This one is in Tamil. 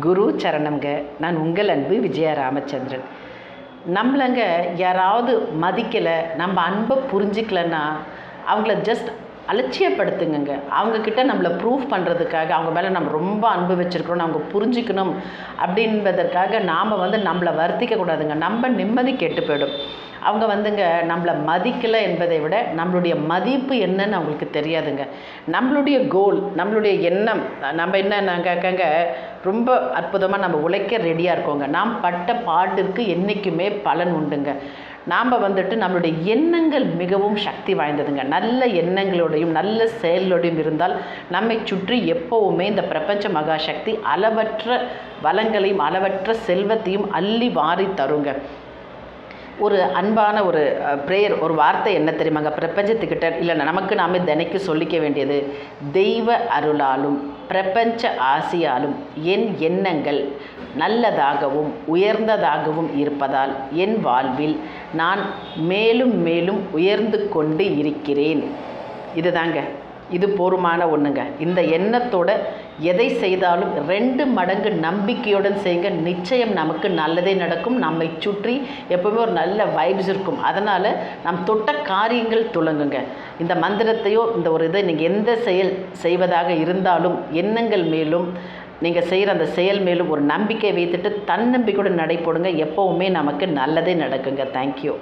குரு சரணம்ங்க. நான் உங்கள் அன்பு விஜயா ராமச்சந்திரன். நம்மளங்க யாராவது மதிக்கலை நம்ம அன்பை புரிஞ்சிக்கலன்னா அவங்கள ஜஸ்ட் அலட்சியப்படுத்துங்கங்க. அவங்கக்கிட்ட நம்மளை ப்ரூவ் பண்ணுறதுக்காக அவங்க மேலே நம்ம ரொம்ப அன்பு வச்சுருக்கிறோம் அவங்க புரிஞ்சுக்கணும் அப்படின்பதற்காக நாம் வந்து நம்மளை வருத்திக்க கூடாதுங்க நம்ம நிம்மதி கெட்டு போயிடும். அவங்க வந்துங்க நம்மளை மதிக்கலை என்பதை விட நம்மளுடைய மதிப்பு என்னன்னு அவங்களுக்கு தெரியாதுங்க. நம்மளுடைய கோல் நம்மளுடைய எண்ணம் நம்ம என்ன நாங்கங்க ரொம்ப அற்புதமாக நம்ம உழைக்க ரெடியாக இருக்கோங்க. நாம் பட்ட பாட்டிற்கு என்றைக்குமே பலன் உண்டுங்க. நாம் வந்துட்டு நம்மளுடைய எண்ணங்கள் மிகவும் சக்தி வாய்ந்ததுங்க. நல்ல எண்ணங்களோடையும் நல்ல செயலோடையும் இருந்தால் நம்மை சுற்றி எப்போவுமே இந்த பிரபஞ்ச மகாசக்தி அளவற்ற வளங்களையும் அளவற்ற செல்வத்தையும் அள்ளி வாரி தருங்க. ஒரு அன்பான ஒரு ப்ரேயர் ஒரு வார்த்தை என்ன தெரியுமாங்க பிரபஞ்சத்துக்கிட்ட இல்லை நமக்கு நாமே தினைக்கு சொல்லிக்க வேண்டியது தெய்வ அருளாலும் பிரபஞ்ச ஆசியாலும் என் எண்ணங்கள் நல்லதாகவும் உயர்ந்ததாகவும் இருப்பதால் என் வாழ்வில் நான் மேலும் மேலும் உயர்ந்து கொண்டு இருக்கிறேன். இதுதாங்க. இது போருமான ஒன்றுங்க இந்த எண்ணத்தோட எதை செய்தாலும் ரெண்டு மடங்கு நம்பிக்கையுடன் செய்யுங்க. நிச்சயம் நமக்கு நல்லதே நடக்கும். நம்மை சுற்றி எப்பவுமே ஒரு நல்ல வைப்ஸ் இருக்கும். அதனால் நம் தொட்ட காரியங்கள் துளங்குங்க. இந்த மந்திரத்தையோ இந்த ஒரு இதை நீங்கள் எந்த செயல் செய்வதாக இருந்தாலும் எண்ணங்கள் மேலும் நீங்கள் செய்கிற அந்த செயல் மேலும் ஒரு நம்பிக்கை வைத்துட்டு தன்னம்பிக்கையோடு நடைபோடுங்க. எப்போவுமே நமக்கு நல்லதே நடக்குங்க. தேங்க்யூ